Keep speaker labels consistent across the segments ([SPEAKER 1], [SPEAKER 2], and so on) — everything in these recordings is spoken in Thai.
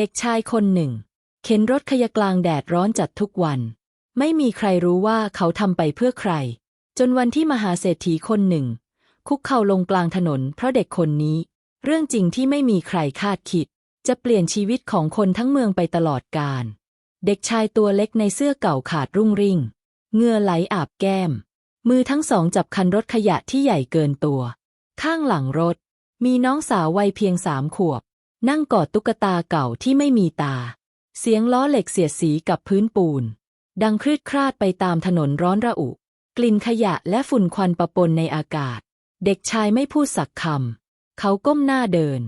[SPEAKER 1] เด็กชายคนหนึ่ง เข็นรถขยะกลางแดดร้อนจัดทุกวัน ไม่มีใครรู้ว่าเขาทำไปเพื่อใคร จนวันที่มหาเศรษฐีคนหนึ่ง คุกเข่าลงกลางถนนเพราะเด็กคนนี้ เรื่องจริงที่ไม่มีใครคาดคิด จะเปลี่ยนชีวิตของคนทั้งเมืองไปตลอดกาลเด็กชายตัวเล็กในเสื้อเก่าขาดรุ่งริ่งเงื่อไหลอาบแก้ม มือทั้งสองจับคันรถขยะที่ใหญ่เกินตัว ข้างหลังรถ มีน้องสาววัยเพียงสามขวบ นั่งกอดตุ๊กตาเก่าที่ไม่มีตา เสียงล้อเหล็กเสียดสีกับพื้นปูน ดังคลืดคลาดไปตามถนนร้อนระอุ กลิ่นขยะและฝุ่นควันปะปนในอากาศ เด็กชายไม่พูดสักคำ เขาก้มหน้าเดิน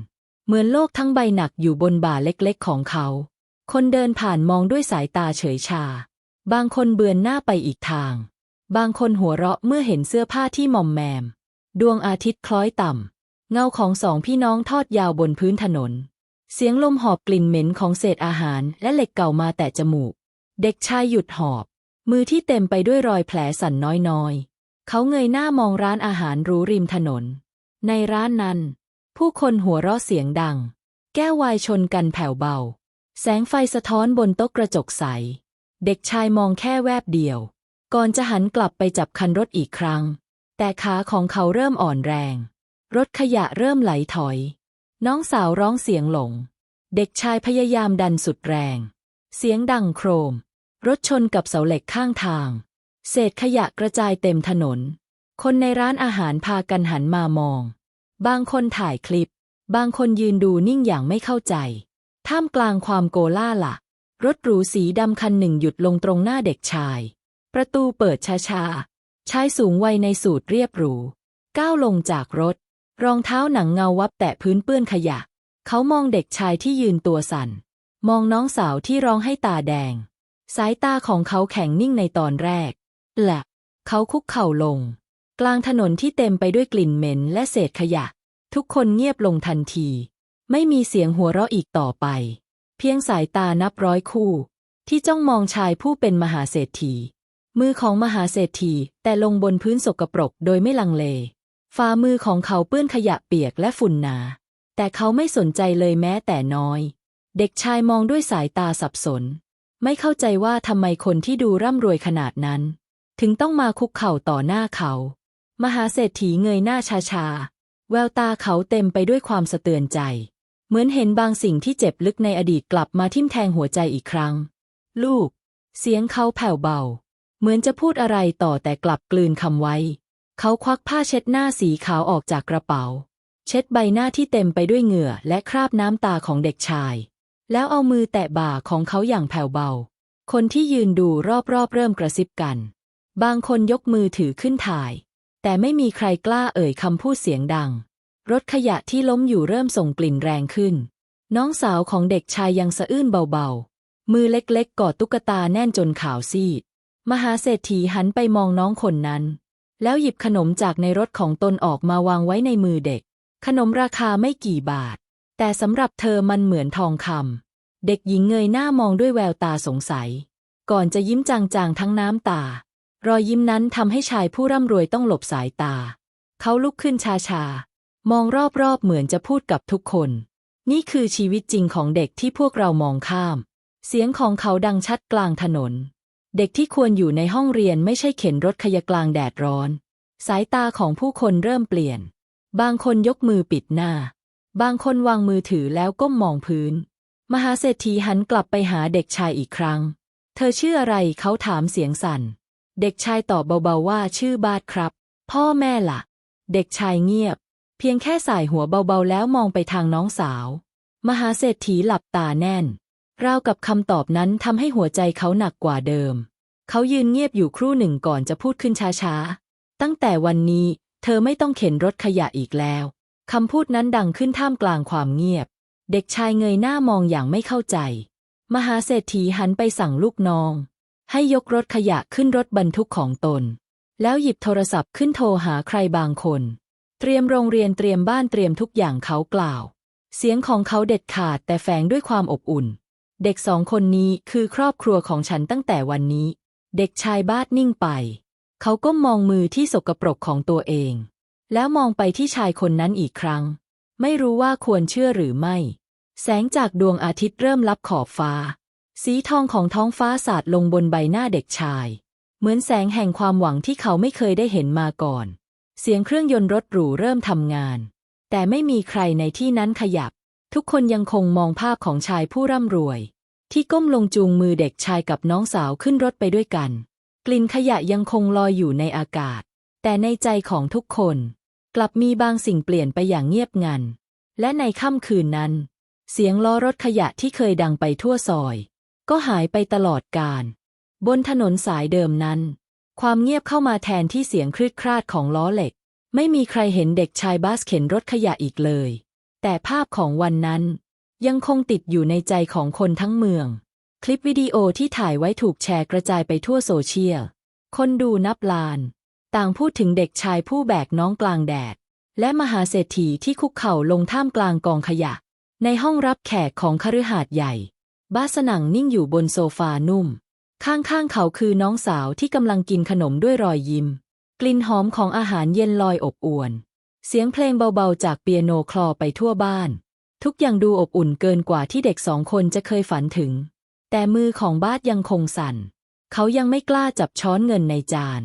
[SPEAKER 1] เหมือนโลกทั้งใบหนักอยู่บนบ่าเล็กๆของเขา คนเดินผ่านมองด้วยสายตาเฉยชา บางคนเบือนหน้าไปอีกทาง บางคนหัวเราะเมื่อเห็นเสื้อผ้าที่มอมแมม ดวงอาทิตย์คล้อยต่ำ เงาของสองพี่น้องทอดยาวบนพื้นถนน เสียงลมหอบกลิ่นเหม็นของเศษอาหารและเหล็กเก่ามาแต่จมูก เด็กชายหยุดหอบ มือที่เต็มไปด้วยรอยแผลสั่นน้อยๆ เขาเงยหน้ามองร้านอาหารรูริมถนน ในร้านนั้น ผู้คนหัวเราะเสียงดัง แก้ววายชนกันแผ่วเบา แสงไฟสะท้อนบนโต๊ะกระจกใส เด็กชายมองแค่แวบเดียว ก่อนจะหันกลับไปจับคันรถอีกครั้ง แต่ขาของเขาเริ่มอ่อนแรง รถขยะเริ่มไหลถอย น้องสาวร้องเสียงหลง เด็กชายพยายามดันสุดแรง เสียงดังโครม รถชนกับเสาเหล็กข้างทาง เศษขยะกระจายเต็มถนน คนในร้านอาหารพากันหันมามอง บางคนถ่ายคลิป บางคนยืนดูนิ่งอย่างไม่เข้าใจ ท่ามกลางความโกล่าละรถหรูสีดำคันหนึ่งหยุดลงตรงหน้าเด็กชาย ประตูเปิดช้าๆชายสูงวัยในสูทเรียบหรูก้าวลงจากรถ รองเท้าหนังเงาวับแตะพื้นเปื้อนขยะ เขามองเด็กชายที่ยืนตัวสั่น มองน้องสาวที่ร้องให้ตาแดง สายตาของเขาแข็งนิ่งในตอนแรก และเขาคุกเข่าลง กลางถนนที่เต็มไปด้วยกลิ่นเหม็นและเศษขยะ ทุกคนเงียบลงทันที ไม่มีเสียงหัวเราะอีกต่อไป เพียงสายตานับร้อยคู่ ที่จ้องมองชายผู้เป็นมหาเศรษฐี มือของมหาเศรษฐีแต่ลงบนพื้นสกปรกโดยไม่ลังเล ฝ่ามือของเขาเปื้อนขยะเปียกและฝุ่นหนา แต่เขาไม่สนใจเลยแม้แต่น้อย เด็กชายมองด้วยสายตาสับสน ไม่เข้าใจว่าทำไมคนที่ดูร่ำรวยขนาดนั้น ถึงต้องมาคุกเข่าต่อหน้าเขา มหาเศรษฐีเงยหน้าชาๆแววตาเขาเต็มไปด้วยความสะเตือนใจ เหมือนเห็นบางสิ่งที่เจ็บลึกในอดีตกลับมาทิ่มแทงหัวใจอีกครั้ง ลูก เสียงเขาแผ่วเบา เหมือนจะพูดอะไรต่อแต่กลับกลืนคำไว้ เขาควักผ้าเช็ดหน้าสีขาวออกจากกระเป๋า เช็ดใบหน้าที่เต็มไปด้วยเหงื่อและคราบน้ำตาของเด็กชาย แล้วเอามือแตะบ่าของเขาอย่างแผ่วเบา คนที่ยืนดูรอบๆเริ่มกระซิบกัน บางคนยกมือถือขึ้นถ่าย แต่ไม่มีใครกล้าเอ่ยคำพูดเสียงดัง รถขยะที่ล้มอยู่เริ่มส่งกลิ่นแรงขึ้น น้องสาวของเด็กชายยังสะอื้นเบาๆ มือเล็กๆกอดตุ๊กตาแน่นจนขาวซีด มหาเศรษฐีหันไปมองน้องคนนั้น แล้วหยิบขนมจากในรถของตนออกมาวางไว้ในมือเด็ก ขนมราคาไม่กี่บาท แต่สำหรับเธอมันเหมือนทองคำเด็กหญิงเงยหน้ามองด้วยแววตาสงสัย ก่อนจะยิ้มจางๆทั้งน้ำตา รอยยิ้มนั้นทำให้ชายผู้ร่ำรวยต้องหลบสายตา เขาลุกขึ้นชาๆ มองรอบๆเหมือนจะพูดกับทุกคน นี่คือชีวิตจริงของเด็กที่พวกเรามองข้าม เสียงของเขาดังชัดกลางถนน เด็กที่ควรอยู่ในห้องเรียนไม่ใช่เข็นรถขยะกลางแดดร้อน สายตาของผู้คนเริ่มเปลี่ยน บางคนยกมือปิดหน้า บางคนวางมือถือแล้วก้มมองพื้น มหาเศรษฐีหันกลับไปหาเด็กชายอีกครั้ง เธอชื่ออะไรเขาถามเสียงสั่น เด็กชายตอบเบาๆว่าชื่อบาทครับ พ่อแม่ล่ะ เด็กชายเงียบ เพียงแค่สายหัวเบาๆแล้วมองไปทางน้องสาว มหาเศรษฐีหลับตาแน่น ราวกับคำตอบนั้นทำให้หัวใจเขาหนักกว่าเดิม เขายืนเงียบอยู่ครู่หนึ่งก่อนจะพูดขึ้นช้าๆ ตั้งแต่วันนี้เธอไม่ต้องเข็นรถขยะอีกแล้ว คำพูดนั้นดังขึ้นท่ามกลางความเงียบ เด็กชายเงยหน้ามองอย่างไม่เข้าใจ มหาเศรษฐีหันไปสั่งลูกน้อง ให้ยกรถขยะขึ้นรถบรรทุกของตน แล้วหยิบโทรศัพท์ขึ้นโทรหาใครบางคน เตรียมโรงเรียนเตรียมบ้านเตรียมทุกอย่างเขากล่าว เสียงของเขาเด็ดขาดแต่แฝงด้วยความอบอุ่น เด็กสองคนนี้คือครอบครัวของฉันตั้งแต่วันนี้ เด็กชายบาดนิ่งไป เขาก้มมองมือที่สกปรกของตัวเอง แล้วมองไปที่ชายคนนั้นอีกครั้ง ไม่รู้ว่าควรเชื่อหรือไม่ แสงจากดวงอาทิตย์เริ่มลับขอบฟ้า สีทองของท้องฟ้าสาดลงบนใบหน้าเด็กชาย เหมือนแสงแห่งความหวังที่เขาไม่เคยได้เห็นมาก่อน เสียงเครื่องยนต์รถหรูเริ่มทำงาน แต่ไม่มีใครในที่นั้นขยับ ทุกคนยังคงมองภาพของชายผู้ร่ำรวย ที่ก้มลงจูงมือเด็กชายกับน้องสาวขึ้นรถไปด้วยกัน กลิ่นขยะยังคงลอยอยู่ในอากาศ แต่ในใจของทุกคน กลับมีบางสิ่งเปลี่ยนไปอย่างเงียบงัน และในค่ำคืนนั้น เสียงล้อรถขยะที่เคยดังไปทั่วซอย ก็หายไปตลอดกาลบนถนนสายเดิมนั้น ความเงียบเข้ามาแทนที่เสียงคลืดคลาดของล้อเหล็ก ไม่มีใครเห็นเด็กชายบาสเข็นรถขยะอีกเลย แต่ภาพของวันนั้นยังคงติดอยู่ในใจของคนทั้งเมือง คลิปวิดีโอที่ถ่ายไว้ถูกแชร์กระจายไปทั่วโซเชียล คนดูนับล้าน ต่างพูดถึงเด็กชายผู้แบกน้องกลางแดด และมหาเศรษฐีที่คุกเข่าลงท่ามกลางกองขยะ ในห้องรับแขกของคฤหาสน์ใหญ่ บ้าสนั่งนิ่งอยู่บนโซฟานุ่ม ข้างๆเขาคือน้องสาวที่กำลังกินขนมด้วยรอยยิ้ม กลิ่นหอมของอาหารเย็นลอยอบอวน เสียงเพลงเบาๆ จากเปียโนคลอไปทั่วบ้าน ทุกอย่างดูอบอุ่นเกินกว่าที่เด็กสองคนจะเคยฝันถึง แต่มือของบาสยังคงสั่น เขายังไม่กล้าจับช้อนเงินในจาน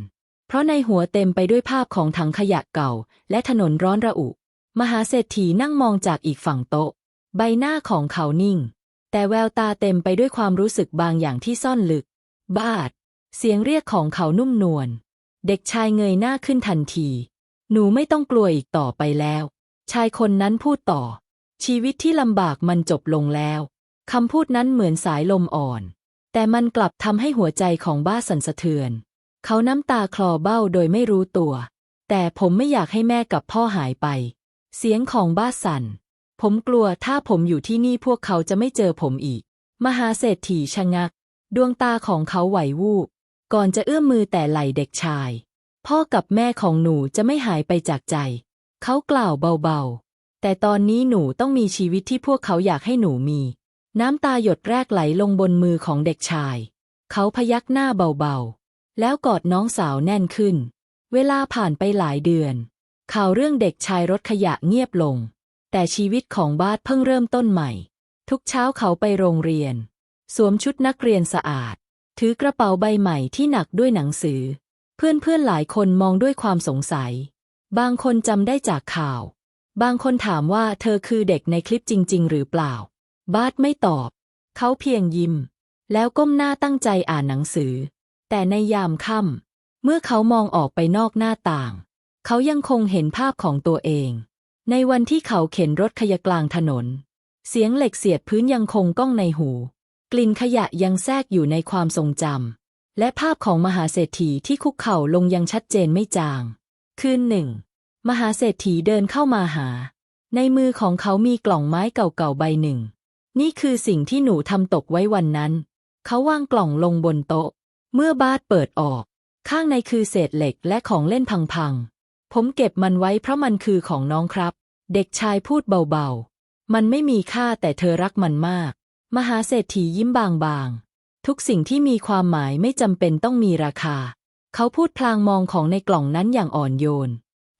[SPEAKER 1] เพราะในหัวเต็มไปด้วยภาพของถังขยะเก่า และถนนร้อนระอุ มหาเศรษฐีนั่งมองจากอีกฝั่งโต๊ะ ใบหน้าของเขานิ่ง แต่แววตาเต็มไปด้วยความรู้สึกบางอย่างที่ซ่อนลึก บาดเสียงเรียกของเขานุ่มนวล เด็กชายเงยหน้าขึ้นทันที หนูไม่ต้องกลัวอีกต่อไปแล้ว ชายคนนั้นพูดต่อ ชีวิตที่ลำบากมันจบลงแล้วคำพูดนั้นเหมือนสายลมอ่อน แต่มันกลับทำให้หัวใจของบ้าสั่นสะเทือน เขาน้ำตาคลอเบ้าโดยไม่รู้ตัว แต่ผมไม่อยากให้แม่กับพ่อหายไป เสียงของบ้าสั่น ผมกลัวถ้าผมอยู่ที่นี่พวกเขาจะไม่เจอผมอีก มหาเศรษฐีชะงัก ดวงตาของเขาไหววูบก่อนจะเอื้อมมือแต่ไหล่เด็กชาย พ่อกับแม่ของหนูจะไม่หายไปจากใจ เขากล่าวเบาๆ แต่ตอนนี้หนูต้องมีชีวิตที่พวกเขาอยากให้หนูมี น้ำตาหยดแรกไหลลงบนมือของเด็กชาย เขาพยักหน้าเบาๆ แล้วกอดน้องสาวแน่นขึ้น เวลาผ่านไปหลายเดือน ข่าวเรื่องเด็กชายรถขยะเงียบลง แต่ชีวิตของบาสเพิ่งเริ่มต้นใหม่ ทุกเช้าเขาไปโรงเรียน สวมชุดนักเรียนสะอาด ถือกระเป๋าใบใหม่ที่หนักด้วยหนังสือ เพื่อนๆหลายคนมองด้วยความสงสัย บางคนจำได้จากข่าว บางคนถามว่าเธอคือเด็กในคลิปจริง ๆ หรือเปล่า บาสไม่ตอบ เขาเพียงยิ้ม แล้วก้มหน้าตั้งใจอ่านหนังสือ แต่ในยามค่ำเมื่อเขามองออกไปนอกหน้าต่าง เขายังคงเห็นภาพของตัวเอง ในวันที่เขาเข็นรถขยะกลางถนน เสียงเหล็กเสียดพื้นยังคงก้องในหู กลิ่นขยะยังแทรกอยู่ในความทรงจำ และภาพของมหาเศรษฐีที่คุกเข่าลงยังชัดเจนไม่จาง คืนหนึ่ง มหาเศรษฐีเดินเข้ามาหา ในมือของเขามีกล่องไม้เก่าๆใบหนึ่ง นี่คือสิ่งที่หนูทำตกไว้วันนั้น เขาวางกล่องลงบนโต๊ะ เมื่อบาสเปิดออก ข้างในคือเศษเหล็กและของเล่นพังๆ ผมเก็บมันไว้เพราะมันคือของน้องครับ เด็กชายพูดเบาๆ มันไม่มีค่าแต่เธอรักมันมาก มหาเศรษฐียิ้มบางๆ ทุกสิ่งที่มีความหมายไม่จำเป็นต้องมีราคา เขาพูดพลางมองของในกล่องนั้นอย่างอ่อนโยน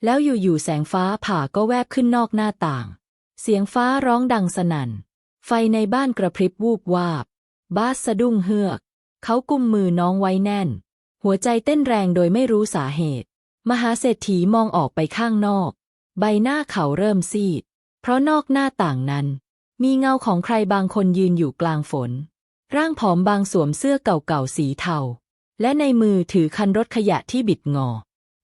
[SPEAKER 1] แล้วอยู่ๆแสงฟ้าผ่าก็แวบขึ้นนอกหน้าต่าง เสียงฟ้าร้องดังสนั่น ไฟในบ้านกระพริบวูบวาบ บาสสะดุ้งเฮือก เขากุมมือน้องไว้แน่น หัวใจเต้นแรงโดยไม่รู้สาเหตุ มหาเศรษฐีมองออกไปข้างนอก ใบหน้าเขาเริ่มซีด เพราะนอกหน้าต่างนั้น มีเงาของใครบางคนยืนอยู่กลางฝน ร่างผอมบางสวมเสื้อเก่าๆสีเทา และในมือถือคันรถขยะที่บิดงอ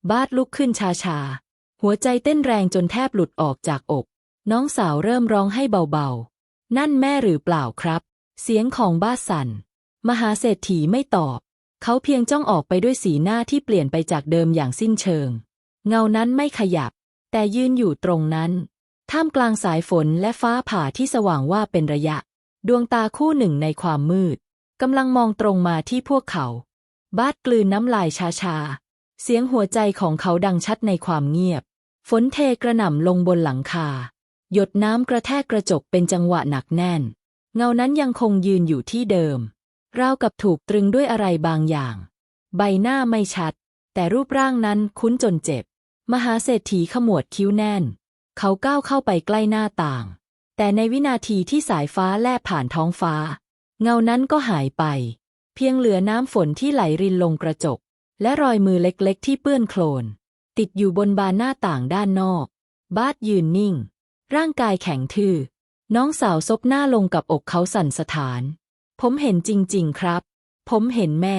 [SPEAKER 1] บาสลุกขึ้นช้าๆ หัวใจเต้นแรงจนแทบหลุดออกจากอก น้องสาวเริ่มร้องให้เบาๆ นั่นแม่หรือเปล่าครับ เสียงของบาสสั่น มหาเศรษฐีไม่ตอบ เขาเพียงจ้องออกไปด้วยสีหน้าที่เปลี่ยนไปจากเดิมอย่างสิ้นเชิง เงานั้นไม่ขยับ แต่ยืนอยู่ตรงนั้น ท่ามกลางสายฝนและฟ้าผ่าที่สว่างว่าเป็นระยะ ดวงตาคู่หนึ่งในความมืดกำลังมองตรงมาที่พวกเขา บาสกลืนน้ำลายชาๆ เสียงหัวใจของเขาดังชัดในความเงียบ ฝนเทกระหน่ำลงบนหลังคา หยดน้ำกระแทกกระจกเป็นจังหวะหนักแน่น เงานั้นยังคงยืนอยู่ที่เดิม ราวกับถูกตรึงด้วยอะไรบางอย่าง ใบหน้าไม่ชัด แต่รูปร่างนั้นคุ้นจนเจ็บ มหาเศรษฐีขมวดคิ้วแน่น เขาก้าวเข้าไปใกล้หน้าต่าง แต่ในวินาทีที่สายฟ้าแลบผ่านท้องฟ้า เงานั้นก็หายไป เพียงเหลือน้ำฝนที่ไหลรินลงกระจก และรอยมือเล็กๆ ที่เปื้อนโคลน ติดอยู่บนบานหน้าต่างด้านนอก บาสยืนนิ่ง ร่างกายแข็งทื่อ น้องสาวซบหน้าลงกับอกเขาสั่นสถาน ผมเห็นจริง ๆ ครับ ผมเห็นแม่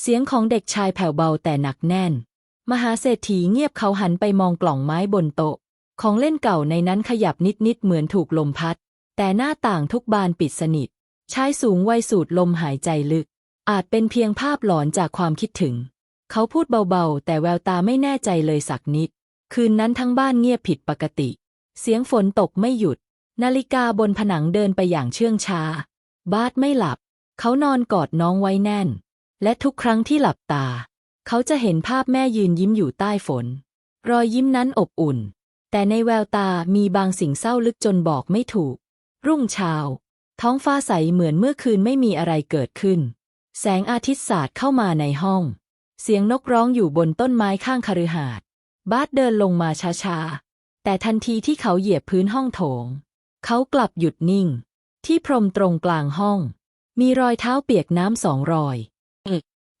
[SPEAKER 1] เสียงของเด็กชายแผ่วเบาแต่หนักแน่น มหาเศรษฐีเงียบเขาหันไปมองกล่องไม้บนโต๊ะ ของเล่นเก่าในนั้นขยับนิดๆเหมือนถูกลมพัด แต่หน้าต่างทุกบานปิดสนิท ชายสูงวัยสูดลมหายใจลึก อาจเป็นเพียงภาพหลอนจากความคิดถึง เขาพูดเบาๆ แต่แววตาไม่แน่ใจเลยสักนิด คืนนั้นทั้งบ้านเงียบผิดปกติ เสียงฝนตกไม่หยุด นาฬิกาบนผนังเดินไปอย่างเชื่องช้า บาสไม่หลับ เขานอนกอดน้องไว้แน่น และทุกครั้งที่หลับตา เขาจะเห็นภาพแม่ยืนยิ้มอยู่ใต้ฝน รอยยิ้มนั้นอบอุ่น แต่ในแววตามีบางสิ่งเศร้าลึกจนบอกไม่ถูก รุ่งเช้า ท้องฟ้าใสเหมือนเมื่อคืนไม่มีอะไรเกิดขึ้น แสงอาทิตย์สาดเข้ามาในห้อง เสียงนกร้องอยู่บนต้นไม้ข้างคฤหาสน์บาสเดินลงมาช้าๆ แต่ทันทีที่เขาเหยียบพื้นห้องโถง เขากลับหยุดนิ่ง ที่พรมตรงกลางห้อง มีรอยเท้าเปียกน้ำสองรอย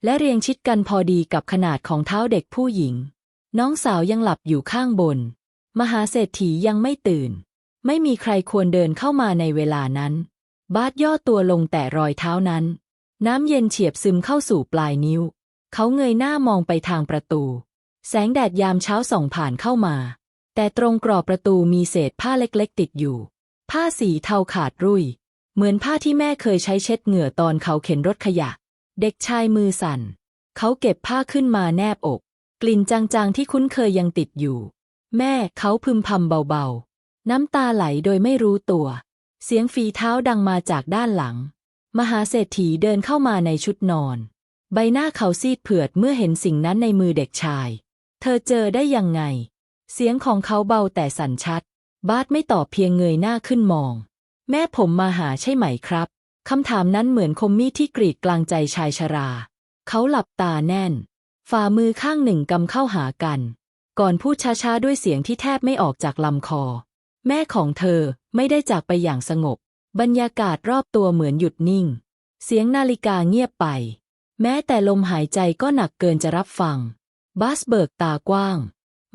[SPEAKER 1] และเรียงชิดกันพอดีกับขนาดของเท้าเด็กผู้หญิง น้องสาวยังหลับอยู่ข้างบน มหาเศรษฐียังไม่ตื่น ไม่มีใครควรเดินเข้ามาในเวลานั้น บาสย่อตัวลงแต่รอยเท้านั้น น้ำเย็นเฉียบซึมเข้าสู่ปลายนิ้ว เขาเงยหน้ามองไปทางประตู แสงแดดยามเช้าส่องผ่านเข้ามา แต่ตรงกรอบประตูมีเศษผ้าเล็กๆ ติดอยู่ ผ้าสีเทาขาดรุ่ย เหมือนผ้าที่แม่เคยใช้เช็ดเหงื่อตอนเขาเข็นรถขยะ เด็กชายมือสั่น เขาเก็บผ้าขึ้นมาแนบอก กลิ่นจางๆที่คุ้นเคยยังติดอยู่ แม่เขาพึมพำเบาๆ น้ำตาไหลโดยไม่รู้ตัว เสียงฝีเท้าดังมาจากด้านหลัง มหาเศรษฐีเดินเข้ามาในชุดนอน ใบหน้าเขาซีดเผือดเมื่อเห็นสิ่งนั้นในมือเด็กชาย เธอเจอได้ยังไง เสียงของเขาเบาแต่สั่นชัด บาสไม่ตอบเพียงเงยหน้าขึ้นมอง แม่ผมมาหาใช่ไหมครับคำถามนั้นเหมือนคมมีดที่กรีดกลางใจชายชรา เขาหลับตาแน่น ฝ่ามือข้างหนึ่งกำเข้าหากัน ก่อนพูดช้าๆด้วยเสียงที่แทบไม่ออกจากลำคอ แม่ของเธอไม่ได้จากไปอย่างสงบ บรรยากาศรอบตัวเหมือนหยุดนิ่ง เสียงนาฬิกาเงียบไป แม้แต่ลมหายใจก็หนักเกินจะรับฟังบาสเบิกตากว้าง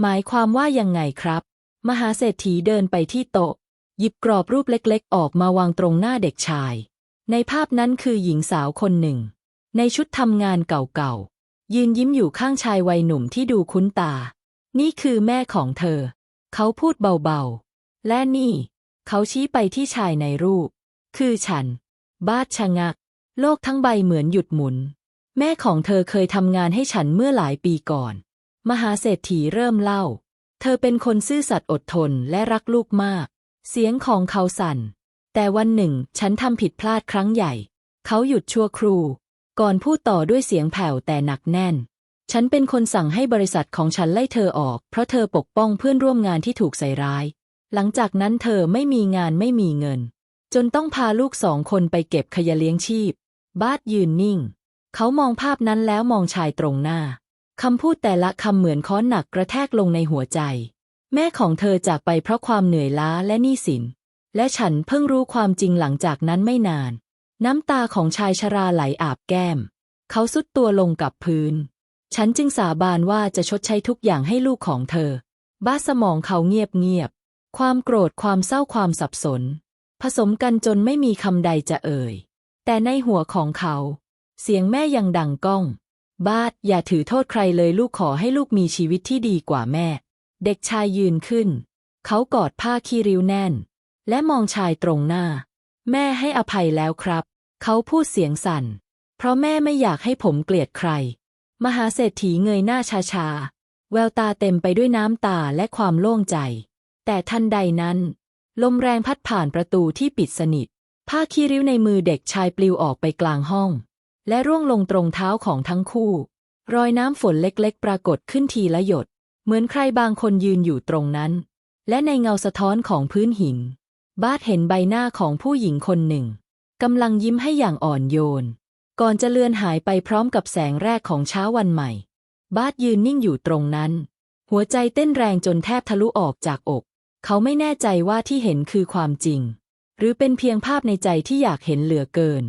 [SPEAKER 1] หมายความว่ายังไงครับ มหาเศรษฐีเดินไปที่โต๊ะ หยิบกรอบรูปเล็กๆ ออกมาวางตรงหน้าเด็กชาย ในภาพนั้นคือหญิงสาวคนหนึ่ง ในชุดทำงานเก่าๆยืนยิ้มอยู่ข้างชายวัยหนุ่มที่ดูคุ้นตา นี่คือแม่ของเธอ เขาพูดเบาๆ และนี่ เขาชี้ไปที่ชายในรูป คือฉัน บาสชะงัก โลกทั้งใบเหมือนหยุดหมุน แม่ของเธอเคยทำงานให้ฉันเมื่อหลายปีก่อน มหาเศรษฐีเริ่มเล่า เธอเป็นคนซื่อสัตย์อดทนและรักลูกมาก เสียงของเขาสั่น แต่วันหนึ่งฉันทำผิดพลาดครั้งใหญ่ เขาหยุดชั่วครู่ ก่อนพูดต่อด้วยเสียงแผ่วแต่หนักแน่น ฉันเป็นคนสั่งให้บริษัทของฉันไล่เธอออก เพราะเธอปกป้องเพื่อนร่วมงานที่ถูกใส่ร้าย หลังจากนั้นเธอไม่มีงานไม่มีเงิน จนต้องพาลูกสองคนไปเก็บขยะเลี้ยงชีพ บาสยืนนิ่ง เขามองภาพนั้นแล้วมองชายตรงหน้า คำพูดแต่ละคำเหมือนค้อนหนักกระแทกลงในหัวใจ แม่ของเธอจากไปเพราะความเหนื่อยล้าและหนี้สิน และฉันเพิ่งรู้ความจริงหลังจากนั้นไม่นาน น้ำตาของชายชราไหลอาบแก้ม เขาสุดตัวลงกับพื้น ฉันจึงสาบานว่าจะชดใช้ทุกอย่างให้ลูกของเธอ บ้าสมองเขาเงียบเงียบ ความโกรธความเศร้าความสับสน ผสมกันจนไม่มีคำใดจะเอ่ย แต่ในหัวของเขา เสียงแม่ยังดังก้อง บาสอย่าถือโทษใครเลยลูกขอให้ลูกมีชีวิตที่ดีกว่าแม่ เด็กชายยืนขึ้น เขากอดผ้าขี้ริ้วแน่น และมองชายตรงหน้า แม่ให้อภัยแล้วครับ เขาพูดเสียงสั่น เพราะแม่ไม่อยากให้ผมเกลียดใคร มหาเศรษฐีเงยหน้าชาๆแววตาเต็มไปด้วยน้ำตาและความโล่งใจ แต่ทันใดนั้น ลมแรงพัดผ่านประตูที่ปิดสนิท ผ้าขี้ริ้วในมือเด็กชายปลิวออกไปกลางห้อง และร่วงลงตรงเท้าของทั้งคู่ รอยน้ำฝนเล็กๆ ปรากฏขึ้นทีละหยด เหมือนใครบางคนยืนอยู่ตรงนั้น และในเงาสะท้อนของพื้นหิน บาสเห็นใบหน้าของผู้หญิงคนหนึ่งกำลังยิ้มให้อย่างอ่อนโยน ก่อนจะเลือนหายไปพร้อมกับแสงแรกของเช้าวันใหม่ บาสยืนนิ่งอยู่ตรงนั้น หัวใจเต้นแรงจนแทบทะลุออกจากอก เขาไม่แน่ใจว่าที่เห็นคือความจริง หรือเป็นเพียงภาพในใจที่อยากเห็นเหลือเกิน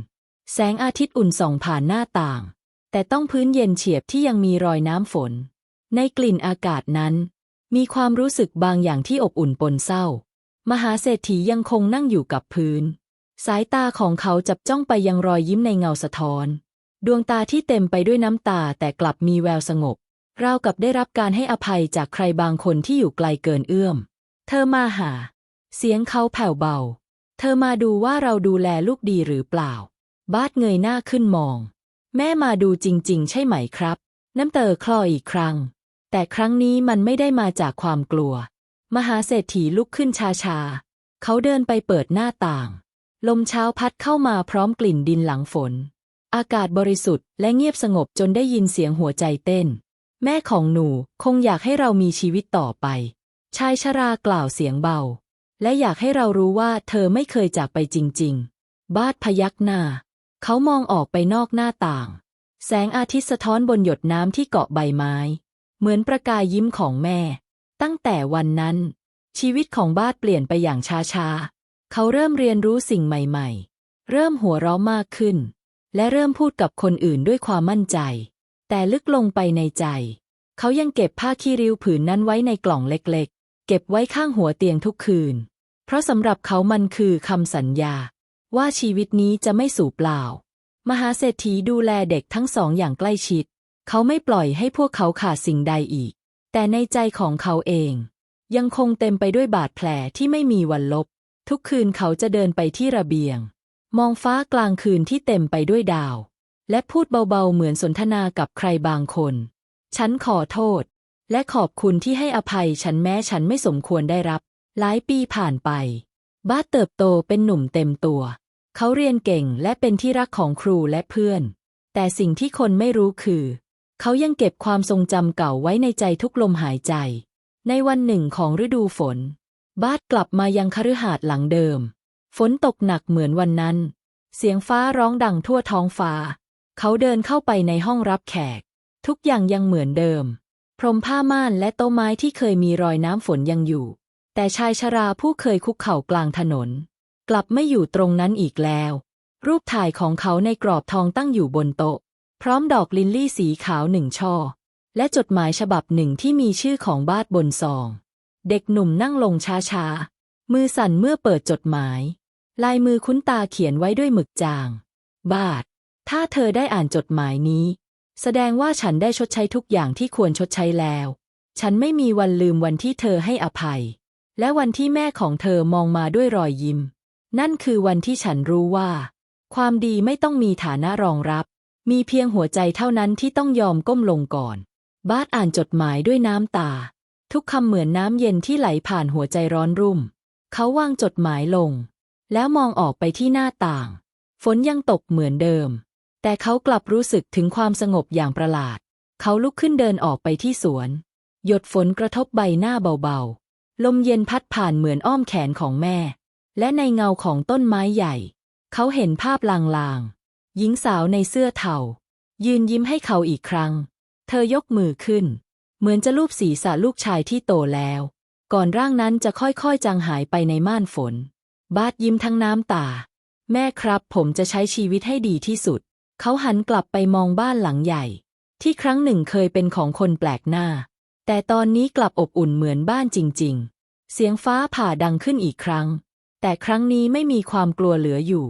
[SPEAKER 1] แสงอาทิตย์อุ่นส่องผ่านหน้าต่าง แต่ต้องพื้นเย็นเฉียบที่ยังมีรอยน้ำฝน ในกลิ่นอากาศนั้น มีความรู้สึกบางอย่างที่อบอุ่นปนเศร้ามหาเศรษฐียังคงนั่งอยู่กับพื้น สายตาของเขาจับจ้องไปยังรอยยิ้มในเงาสะท้อน ดวงตาที่เต็มไปด้วยน้ำตาแต่กลับมีแววสงบ ราวกับได้รับการให้อภัยจากใครบางคนที่อยู่ไกลเกินเอื้อม เธอมาหา เสียงเขาแผ่วเบา เธอมาดูว่าเราดูแลลูกดีหรือเปล่า บาสเงยหน้าขึ้นมอง แม่มาดูจริง ๆ ใช่ไหมครับ น้ำเตอคลออีกครั้ง แต่ครั้งนี้มันไม่ได้มาจากความกลัว มหาเศรษฐีลุกขึ้นช้าๆ เขาเดินไปเปิดหน้าต่าง ลมเช้าพัดเข้ามาพร้อมกลิ่นดินหลังฝน อากาศบริสุทธิ์และเงียบสงบจนได้ยินเสียงหัวใจเต้น แม่ของหนูคงอยากให้เรามีชีวิตต่อไป ชายชรากล่าวเสียงเบา และอยากให้เรารู้ว่าเธอไม่เคยจากไปจริง ๆ บาดพยักหน้า เขามองออกไปนอกหน้าต่าง แสงอาทิตย์สะท้อนบนหยดน้ำที่เกาะใบไม้ เหมือนประกายยิ้มของแม่ ตั้งแต่วันนั้น ชีวิตของบาดเปลี่ยนไปอย่างช้าๆ เขาเริ่มเรียนรู้สิ่งใหม่ๆ เริ่มหัวเราะมากขึ้น และเริ่มพูดกับคนอื่นด้วยความมั่นใจ แต่ลึกลงไปในใจ เขายังเก็บผ้าขี้ริ้วผืนนั้นไว้ในกล่องเล็กๆ เก็บไว้ข้างหัวเตียงทุกคืน เพราะสำหรับเขามันคือคำสัญญา ว่าชีวิตนี้จะไม่สูญเปล่า มหาเศรษฐีดูแลเด็กทั้งสองอย่างใกล้ชิด เขาไม่ปล่อยให้พวกเขาขาดสิ่งใดอีก แต่ในใจของเขาเอง ยังคงเต็มไปด้วยบาดแผลที่ไม่มีวันลบ ทุกคืนเขาจะเดินไปที่ระเบียง มองฟ้ากลางคืนที่เต็มไปด้วยดาว และพูดเบาๆเหมือนสนทนากับใครบางคน ฉันขอโทษ และขอบคุณที่ให้อภัยฉันแม้ฉันไม่สมควรได้รับ หลายปีผ่านไป บ้าเติบโตเป็นหนุ่มเต็มตัว เขาเรียนเก่งและเป็นที่รักของครูและเพื่อน แต่สิ่งที่คนไม่รู้คือ เขายังเก็บความทรงจำเก่าไว้ในใจทุกลมหายใจ ในวันหนึ่งของฤดูฝน บาสกลับมายังคฤหาสน์หลังเดิม ฝนตกหนักเหมือนวันนั้น เสียงฟ้าร้องดังทั่วท้องฟ้า เขาเดินเข้าไปในห้องรับแขก ทุกอย่างยังเหมือนเดิม พรมผ้าม่านและโต๊ะไม้ที่เคยมีรอยน้ำฝนยังอยู่ แต่ชายชราผู้เคยคุกเข่ากลางถนน กลับไม่อยู่ตรงนั้นอีกแล้ว รูปถ่ายของเขาในกรอบทองตั้งอยู่บนโต๊ะ พร้อมดอกลินลี่สีขาวหนึ่งช่อ และจดหมายฉบับหนึ่งที่มีชื่อของบาสบนซอง เด็กหนุ่มนั่งลงช้าๆ มือสั่นเมื่อเปิดจดหมาย ลายมือคุ้นตาเขียนไว้ด้วยหมึกจาง บาสถ้าเธอได้อ่านจดหมายนี้ แสดงว่าฉันได้ชดใช้ทุกอย่างที่ควรชดใช้แล้ว ฉันไม่มีวันลืมวันที่เธอให้อภัย และวันที่แม่ของเธอมองมาด้วยรอยยิ้ม นั่นคือวันที่ฉันรู้ว่า ความดีไม่ต้องมีฐานะรองรับ มีเพียงหัวใจเท่านั้นที่ต้องยอมก้มลงก่อน บาสอ่านจดหมายด้วยน้ำตา ทุกคำเหมือนน้ำเย็นที่ไหลผ่านหัวใจร้อนรุ่ม เขาวางจดหมายลง แล้วมองออกไปที่หน้าต่าง ฝนยังตกเหมือนเดิม แต่เขากลับรู้สึกถึงความสงบอย่างประหลาด เขาลุกขึ้นเดินออกไปที่สวน หยดฝนกระทบใบหน้าเบาๆ ลมเย็นพัดผ่านเหมือนอ้อมแขนของแม่ และในเงาของต้นไม้ใหญ่ เขาเห็นภาพลางๆ หญิงสาวในเสื้อเทายืนยิ้มให้เขาอีกครั้ง เธอยกมือขึ้น เหมือนจะลูบศีรษะลูกชายที่โตแล้ว ก่อนร่างนั้นจะค่อยๆจางหายไปในม่านฝน บาสยิ้มทั้งน้ำตา แม่ครับผมจะใช้ชีวิตให้ดีที่สุด เขาหันกลับไปมองบ้านหลังใหญ่ ที่ครั้งหนึ่งเคยเป็นของคนแปลกหน้า แต่ตอนนี้กลับอบอุ่นเหมือนบ้านจริง ๆ เสียงฟ้าผ่าดังขึ้นอีกครั้ง แต่ครั้งนี้ไม่มีความกลัวเหลืออยู่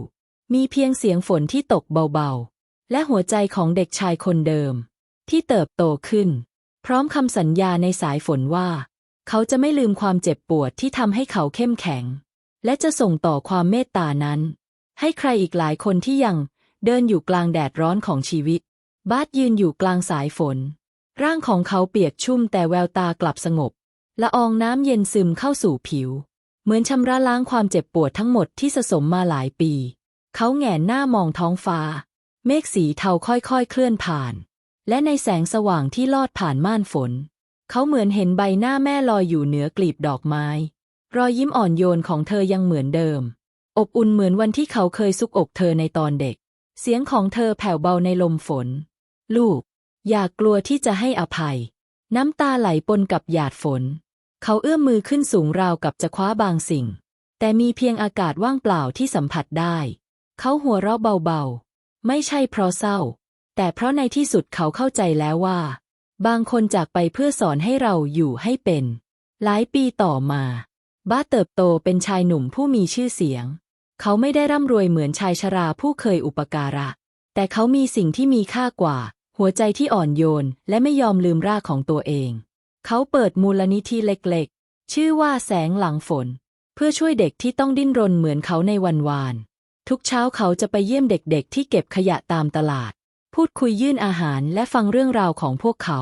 [SPEAKER 1] มีเพียงเสียงฝนที่ตกเบาๆ และหัวใจของเด็กชายคนเดิม ที่เติบโตขึ้น พร้อมคำสัญญาในสายฝนว่า เขาจะไม่ลืมความเจ็บปวดที่ทำให้เขาเข้มแข็ง และจะส่งต่อความเมตตานั้น ให้ใครอีกหลายคนที่ยังเดินอยู่กลางแดดร้อนของชีวิต บาสยืนอยู่กลางสายฝน ร่างของเขาเปียกชุ่มแต่แววตากลับสงบละอองน้ำเย็นซึมเข้าสู่ผิว เหมือนชำระล้างความเจ็บปวดทั้งหมดที่สะสมมาหลายปี เขาแหงนหน้ามองท้องฟ้า เมฆสีเทาค่อยๆเคลื่อนผ่าน และในแสงสว่างที่ลอดผ่านม่านฝน เขาเหมือนเห็นใบหน้าแม่ลอยอยู่เหนือกลีบดอกไม้ รอยยิ้มอ่อนโยนของเธอยังเหมือนเดิม อบอุ่นเหมือนวันที่เขาเคยซุกอกเธอในตอนเด็ก เสียงของเธอแผ่วเบาในลมฝน ลูก อย่ากกลัวที่จะให้อภัย น้ำตาไหลปนกับหยาดฝน เขาเอื้อมมือขึ้นสูงราวกับจะคว้าบางสิ่ง แต่มีเพียงอากาศว่างเปล่าที่สัมผัสได้ เขาหัวเราะเบาๆ ไม่ใช่เพราะเศร้า แต่เพราะในที่สุดเขาเข้าใจแล้วว่า บางคนจากไปเพื่อสอนให้เราอยู่ให้เป็น หลายปีต่อมา บ้าเติบโตเป็นชายหนุ่มผู้มีชื่อเสียง เขาไม่ได้ร่ำรวยเหมือนชายชราผู้เคยอุปการะ แต่เขามีสิ่งที่มีค่ากว่า หัวใจที่อ่อนโยน และไม่ยอมลืมรากของตัวเอง เขาเปิดมูลนิธิเล็กๆ ชื่อว่าแสงหลังฝน เพื่อช่วยเด็กที่ต้องดิ้นรนเหมือนเขาในวันวาน ทุกเช้าเขาจะไปเยี่ยมเด็กๆ ที่เก็บขยะตามตลาด พูดคุยยื่นอาหารและฟังเรื่องราวของพวกเขา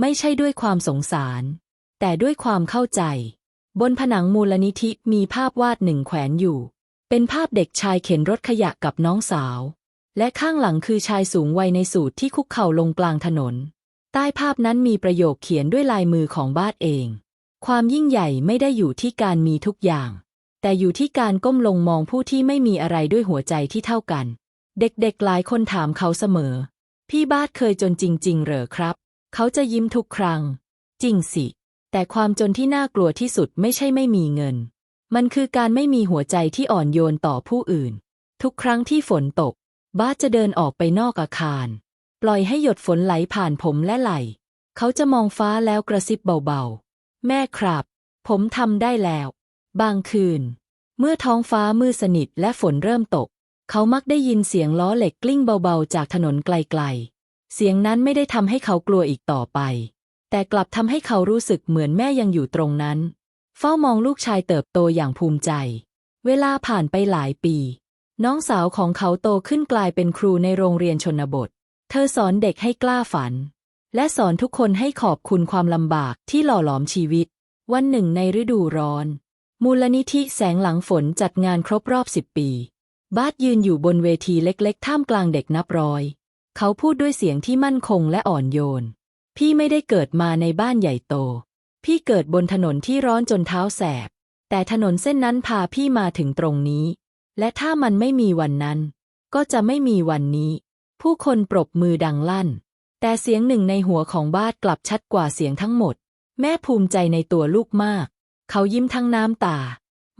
[SPEAKER 1] ไม่ใช่ด้วยความสงสาร แต่ด้วยความเข้าใจ บนผนังมูลนิธิมีภาพวาดหนึ่งแขวนอยู่ เป็นภาพเด็กชายเข็นรถขยะกับน้องสาว และข้างหลังคือชายสูงวัยในสูทที่คุกเข่าลงกลางถนน ใต้ภาพนั้นมีประโยคเขียนด้วยลายมือของบาทเอง ความยิ่งใหญ่ไม่ได้อยู่ที่การมีทุกอย่าง แต่อยู่ที่การก้มลงมองผู้ที่ไม่มีอะไรด้วยหัวใจที่เท่ากัน เด็กๆหลายคนถามเขาเสมอ พี่บาทเคยจนจริง ๆ เหรอครับ เขาจะยิ้มทุกครั้ง จริงสิ แต่ความจนที่น่ากลัวที่สุดไม่ใช่ไม่มีเงิน มันคือการไม่มีหัวใจที่อ่อนโยนต่อผู้อื่น ทุกครั้งที่ฝนตก บาสจะเดินออกไปนอกอาคาร ปล่อยให้หยดฝนไหลผ่านผมและไหล เขาจะมองฟ้าแล้วกระซิบเบาๆ แม่ครับ ผมทำได้แล้ว บางคืน เมื่อท้องฟ้ามืดสนิทและฝนเริ่มตก เขามักได้ยินเสียงล้อเหล็กกลิ้งเบาๆ จากถนนไกลๆ เสียงนั้นไม่ได้ทำให้เขากลัวอีกต่อไป แต่กลับทำให้เขารู้สึกเหมือนแม่ยังอยู่ตรงนั้น เฝ้ามองลูกชายเติบโตอย่างภูมิใจ เวลาผ่านไปหลายปี น้องสาวของเขาโตขึ้นกลายเป็นครูในโรงเรียนชนบท เธอสอนเด็กให้กล้าฝัน และสอนทุกคนให้ขอบคุณความลำบากที่หล่อหลอมชีวิต วันหนึ่งในฤดูร้อน มูลนิธิแสงหลังฝนจัดงานครบรอบสิบปี บาสยืนอยู่บนเวทีเล็กๆ ท่ามกลางเด็กนับร้อย เขาพูดด้วยเสียงที่มั่นคงและอ่อนโยน พี่ไม่ได้เกิดมาในบ้านใหญ่โต พี่เกิดบนถนนที่ร้อนจนเท้าแสบ แต่ถนนเส้นนั้นพาพี่มาถึงตรงนี้ และถ้ามันไม่มีวันนั้น ก็จะไม่มีวันนี้ ผู้คนปรบมือดังลั่น แต่เสียงหนึ่งในหัวของบาสกลับชัดกว่าเสียงทั้งหมด แม่ภูมิใจในตัวลูกมาก เขายิ้มทั้งน้ำตา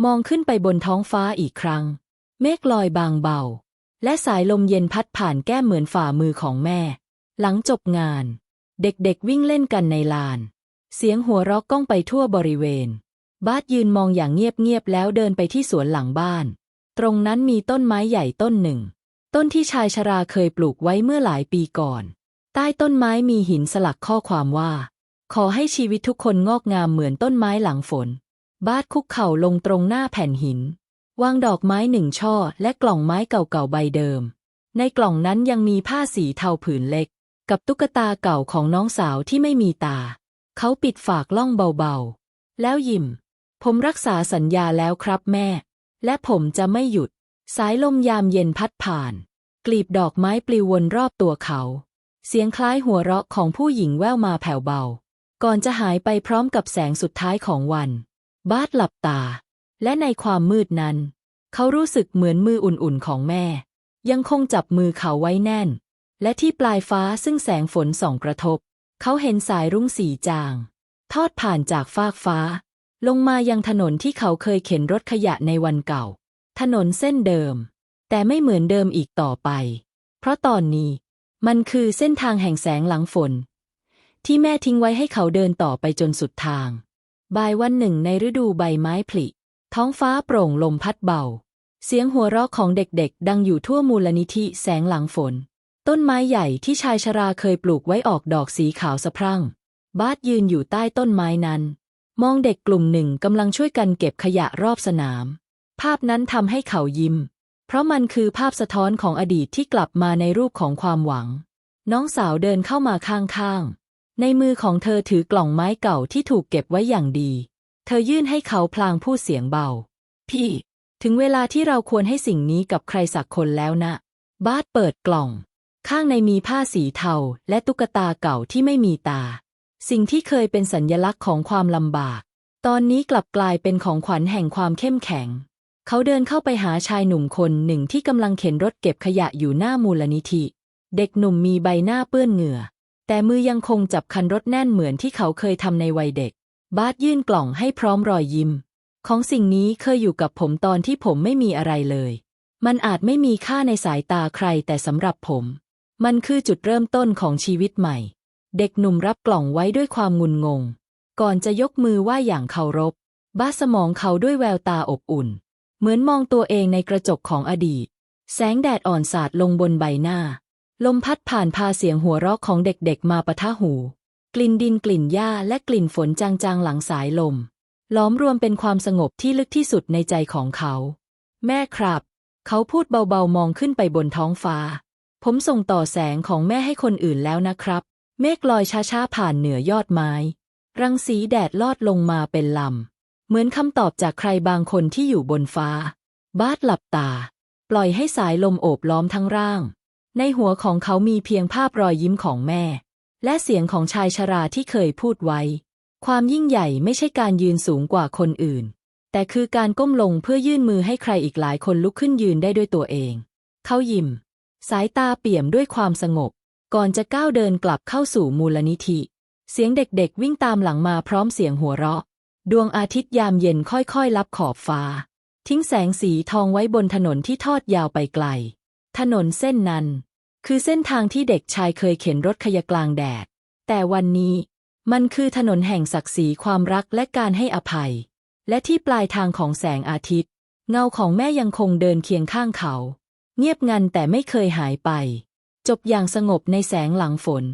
[SPEAKER 1] มองขึ้นไปบนท้องฟ้าอีกครั้ง เมฆลอยบางเบา และสายลมเย็นพัดผ่านแก้มเหมือนฝ่ามือของแม่ หลังจบงาน เด็กๆวิ่งเล่นกันในลาน เสียงหัวเราะก้องไปทั่วบริเวณ บาสยืนมองอย่างเงียบๆแล้วเดินไปที่สวนหลังบ้าน ตรงนั้นมีต้นไม้ใหญ่ต้นหนึ่ง ต้นที่ชายชราเคยปลูกไว้เมื่อหลายปีก่อน ใต้ต้นไม้มีหินสลักข้อความว่า ขอให้ชีวิตทุกคนงอกงามเหมือนต้นไม้หลังฝน บาสคุกเข่าลงตรงหน้าแผ่นหิน วางดอกไม้หนึ่งช่อ และกล่องไม้เก่าๆใบเดิม ในกล่องนั้นยังมีผ้าสีเทาผืนเล็ก กับตุ๊กตาเก่าของน้องสาวที่ไม่มีตา เขาปิดฝากล่องเบาๆ แล้วยิ้ม ผมรักษาสัญญาแล้วครับแม่ และผมจะไม่หยุด สายลมยามเย็นพัดผ่าน กลีบดอกไม้ปลิววนรอบตัวเขา เสียงคล้ายหัวเราะของผู้หญิงแว่วมาแผ่วเบา ก่อนจะหายไปพร้อมกับแสงสุดท้ายของวัน บาสหลับตา และในความมืดนั้น เขารู้สึกเหมือนมืออุ่นๆของแม่ ยังคงจับมือเขาไว้แน่น และที่ปลายฟ้าซึ่งแสงฝนส่องกระทบ เขาเห็นสายรุ้งสีจาง ทอดผ่านจากฟากฟ้า ลงมายังถนนที่เขาเคยเข็นรถขยะในวันเก่า ถนนเส้นเดิม แต่ไม่เหมือนเดิมอีกต่อไป เพราะตอนนี้ มันคือเส้นทางแห่งแสงหลังฝน ที่แม่ทิ้งไว้ให้เขาเดินต่อไปจนสุดทาง บ่ายวันหนึ่งในฤดูใบไม้ผลิ ท้องฟ้าโปร่งลมพัดเบา เสียงหัวเราะของเด็กๆ ดังอยู่ทั่วมูลนิธิแสงหลังฝน ต้นไม้ใหญ่ที่ชายชราเคยปลูกไว้ออกดอกสีขาวสะพรั่ง บาสยืนอยู่ใต้ต้นไม้นั้น มองเด็กกลุ่มหนึ่งกำลังช่วยกันเก็บขยะรอบสนาม ภาพนั้นทำให้เขายิ้ม เพราะมันคือภาพสะท้อนของอดีตที่กลับมาในรูปของความหวัง น้องสาวเดินเข้ามาข้างๆ ในมือของเธอถือกล่องไม้เก่าที่ถูกเก็บไว้อย่างดี เธอยื่นให้เขาพลางพูดเสียงเบา พี่ ถึงเวลาที่เราควรให้สิ่งนี้กับใครสักคนแล้วนะ บาสเปิดกล่อง ข้างในมีผ้าสีเทาและตุ๊กตาเก่าที่ไม่มีตา สิ่งที่เคยเป็นสัญญลักษณ์ของความลำบาก ตอนนี้กลับกลายเป็นของขวัญแห่งความเข้มแข็ง เขาเดินเข้าไปหาชายหนุ่มคนหนึ่งที่กำลังเข็นรถเก็บขยะอยู่หน้ามูลนิธิ เด็กหนุ่มมีใบหน้าเปื้อนเหงื่อ แต่มือยังคงจับคันรถแน่นเหมือนที่เขาเคยทำในวัยเด็ก บาสยื่นกล่องให้พร้อมรอยยิ้ม ของสิ่งนี้เคยอยู่กับผมตอนที่ผมไม่มีอะไรเลย มันอาจไม่มีค่าในสายตาใครแต่สำหรับผม มันคือจุดเริ่มต้นของชีวิตใหม่ เด็กหนุ่มรับกล่องไว้ด้วยความงุนงง ก่อนจะยกมือไหว้อย่างเคารพบาสมองเขาด้วยแววตาอบอุ่น เหมือนมองตัวเองในกระจกของอดีต แสงแดดอ่อนสาดลงบนใบหน้า ลมพัดผ่านพาเสียงหัวเราะของเด็กๆมาปะทะหู กลิ่นดินกลิ่นหญ้าและกลิ่นฝนจางๆหลังสายลม ล้อมรวมเป็นความสงบที่ลึกที่สุดในใจของเขา แม่ครับ เขาพูดเบาๆมองขึ้นไปบนท้องฟ้า ผมส่งต่อแสงของแม่ให้คนอื่นแล้วนะครับ เมฆลอยช้าๆผ่านเหนือยอดไม้ รังสีแดดลอดลงมาเป็นลำ เหมือนคำตอบจากใครบางคนที่อยู่บนฟ้า บาสหลับตา ปล่อยให้สายลมโอบล้อมทั้งร่าง ในหัวของเขามีเพียงภาพรอยยิ้มของแม่ และเสียงของชายชราที่เคยพูดไว้ ความยิ่งใหญ่ไม่ใช่การยืนสูงกว่าคนอื่น แต่คือการก้มลงเพื่อยื่นมือให้ใครอีกหลายคนลุกขึ้นยืนได้ด้วยตัวเอง เขายิ้ม สายตาเปี่ยมด้วยความสงบ ก่อนจะก้าวเดินกลับเข้าสู่มูลนิธิ เสียงเด็กๆวิ่งตามหลังมาพร้อมเสียงหัวเราะ ดวงอาทิตย์ยามเย็นค่อยๆลับขอบฟ้า ทิ้งแสงสีทองไว้บนถนนที่ทอดยาวไปไกล ถนนเส้นนั้น คือเส้นทางที่เด็กชายเคยเข็นรถขยะกลางแดด แต่วันนี้มันคือถนนแห่งศักดิ์ศรีความรักและการให้อภัย และที่ปลายทางของแสงอาทิตย์ เงาของแม่ยังคงเดินเคียงข้างเขา เงียบงันแต่ไม่เคยหายไป จบอย่างสงบในแสงหลังฝน